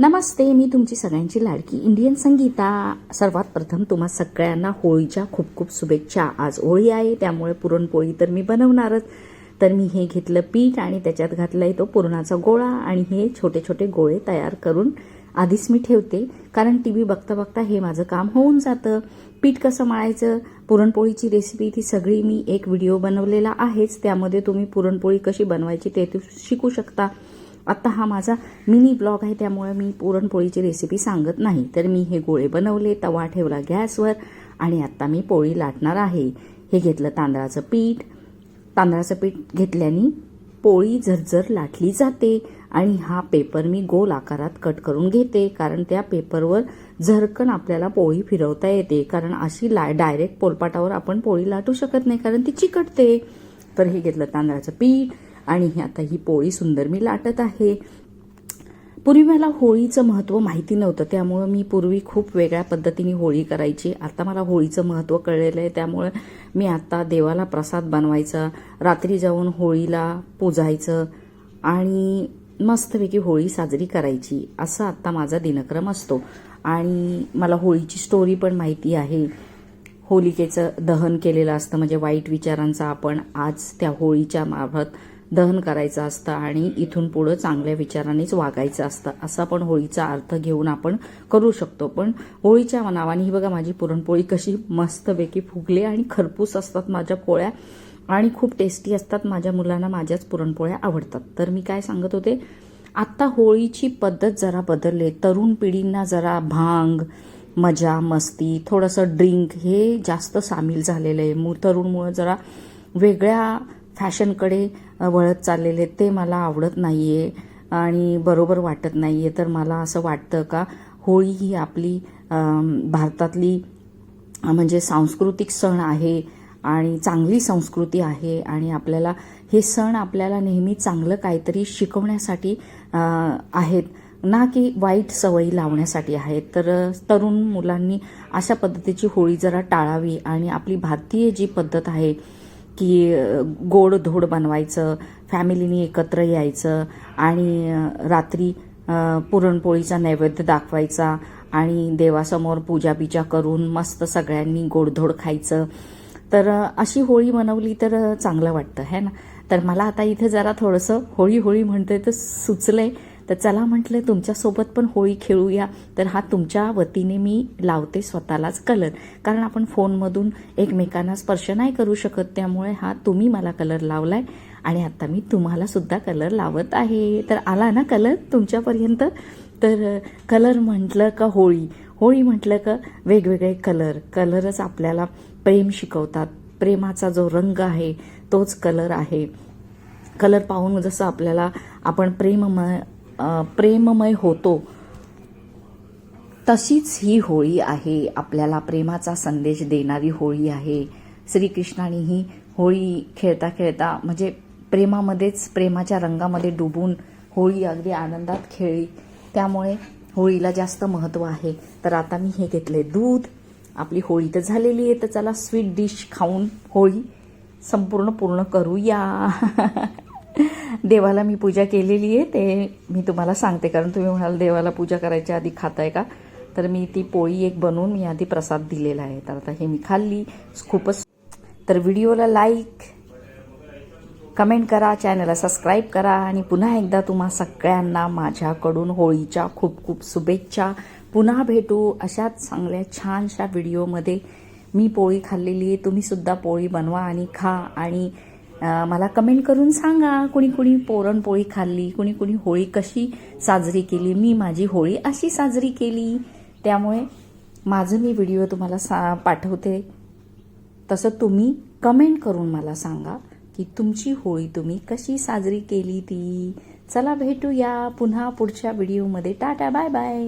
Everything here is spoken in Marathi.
नमस्ते मी तुमची सगळ्यांची लाडकी इंडियन संगीता. सर्वात प्रथम तुम्हा सगळ्यांना होळीच्या खूप खूप शुभेच्छा. आज होळी आहे त्यामुळे पुरणपोळी तर मी बनवणारच. तर मी हे घेतलं पीठ आणि त्याच्यात घातलाय तो पुरणाचा गोळा आणि हे छोटे छोटे गोळे तयार करून आधीच मी ठेवते. कारण टी व्ही बघता बघता हे माझं काम होऊन जातं. पीठ कसं मळायचं? पुरणपोळीची रेसिपी ती सगळी मी एक व्हिडिओ बनवलेला आहेच. त्यामध्ये तुम्ही पुरणपोळी कशी बनवायची ते शिकू शकता. आत्ता हा माझा मिनी ब्लॉग आहे त्यामुळे मी पुरणपोळीची रेसिपी सांगत नाही. तर मी हे गोळे बनवले तवा ठेवला गॅसवर आणि आत्ता मी पोळी लाटणार आहे. हे घेतलं तांदळाचं पीठ. तांदळाचं पीठ घेतल्याने पोळी झरझर लाटली जाते आणि हा पेपर मी गोल आकारात कट करून घेते कारण त्या पेपरवर झरकण आपल्याला पोळी फिरवता येते. कारण अशी ला डायरेक्ट पोलपाटावर आपण पोळी लाटू शकत नाही कारण ती चिकटते. तर हे घेतलं तांदळाचं पीठ. आणि ही आता ही पोळी सुंदर मी लाटत आहे. पूर्वी मला होळीचं महत्त्व माहिती नव्हतं त्यामुळं मी पूर्वी खूप वेगळ्या पद्धतीने होळी करायची. आता मला होळीचं महत्त्व कळलेलं आहे त्यामुळं मी आता देवाला प्रसाद बनवायचा रात्री जाऊन होळीला पूजायचं आणि मस्तपैकी होळी साजरी करायची असं आत्ता माझा दिनक्रम असतो. आणि मला होळीची स्टोरी पण माहिती आहे. होलिकेचं दहन केलेलं असतं म्हणजे वाईट विचारांचा आपण आज त्या होळीच्या मार्फत दहन करायचं असतं आणि इथून पुढं चांगल्या विचारांनीच वागायचं असतं. असा पण होळीचा अर्थ घेऊन आपण करू शकतो. पण होळीच्या नावाने ही बघा माझी पुरणपोळी कशी मस्तपैकी फुगली आणि खरपूस असतात माझ्या पोळ्या आणि खूप टेस्टी असतात. माझ्या मुलांना माझ्याच पुरणपोळ्या आवडतात. तर मी काय सांगत होते? आत्ता होळीची पद्धत जरा बदलले तरुण पिढींना जरा भांग मजा मस्ती थोडंसं ड्रिंक हे जास्त सामील झालेलं आहे. मु तरुणमुळं जरा वेगळ्या फॅशनकडे वळत चाललेले ते मला आवडत नाही आहे आणि बरोबर वाटत नाही आहे तर मला असं वाटतं का होळी ही आपली भारतातली म्हणजे सांस्कृतिक सण आहे आणि चांगली संस्कृती आहे आणि आपल्याला हे सण आपल्याला नेहमी चांगलं काहीतरी शिकवण्यासाठी आहेत. ना की वाईट सवयी लावण्यासाठी आहेत. तर तरुण मुलांनी अशा पद्धतीची होळी जरा टाळावी आणि आपली भारतीय जी पद्धत आहे की गोड धोड बनवायचं फॅमिलीनी एकत्र यायचं आणि रात्री पुरणपोळीचा नैवेद्य दाखवायचा आणि देवासमोर पूजा बिजा करून मस्त सगळ्यांनी गोडधोड खायचं. तर अशी होळी मनवली तर चांगलं वाटतं है ना? तर मला आता इथे जरा थोडंसं होळी होळी म्हणते तर सुचलंय. तर चला म्हटलं तुमच्यासोबत पण होळी खेळूया. तर हा तुमच्या वतीने मी लावते स्वतःलाच कलर. कारण आपण फोनमधून एकमेकांना स्पर्श नाही करू शकत त्यामुळे हा तुम्ही मला कलर लावलाय आणि आता मी तुम्हाला सुद्धा कलर लावत आहे. तर आला ना कलर तुमच्यापर्यंत? तर कलर म्हटलं का होळी? होळी म्हटलं का वेगवेगळे कलर. कलरच आपल्याला प्रेम शिकवतात. प्रेमाचा जो रंग आहे तोच कलर आहे. कलर पाहून जसं आपल्याला आपण प्रेम प्रेममय होतो. तशीच ही होळी आहे. आपल्याला प्रेमाचा संदेश देणारी होळी आहे. श्रीकृष्णाने ही होळी खेळता खेळता म्हणजे प्रेमामध्येच प्रेमाच्या रंगामध्ये डुबून होळी अगदी आनंदात खेळली. त्यामुळे होळीला जास्त महत्त्व आहे. तर आता मी हे घेतले दूध. आपली होळी तर झालेली आहे तर चला स्वीट डिश खाऊन होळी संपूर्ण पूर्ण करूया. देवाला मी पूजा केलेली आहे ते मी तुम्हाला सांगते कारण तुम्ही म्हणाल देवाला पूजा करायच्या आधी खाताय का? तर मी ती पोळी एक बनवून मी आधी प्रसाद दिलेला आहे. तर आता हे मी खाल्ली. खूपच तर व्हिडिओला लाईक कमेंट करा चॅनलला सबस्क्राईब करा आणि पुन्हा एकदा तुम्हा सगळ्यांना माझ्याकडून होळीच्या खूप खूप शुभेच्छा. पुन्हा भेटू अशाच चांगल्या छानशा व्हिडिओमध्ये. मी पोळी खाल्लेली आहे तुम्हीसुद्धा पोळी बनवा आणि खा. आणि मला कमेंट करून सांगा कुणी कुणी पुरणपोळी खाल्ली कुणी कुणी होळी कशी साजरी केली मी माझी होळी अशी साजरी केली. त्यामुळे माझं मी व्हिडिओ तुम्हाला सा पाठवते. तसं तुम्ही कमेंट करून मला सांगा की तुमची होळी तुम्ही कशी साजरी केली ती. चला भेटूया पुन्हा पुढच्या व्हिडिओमध्ये. Tata bye bye.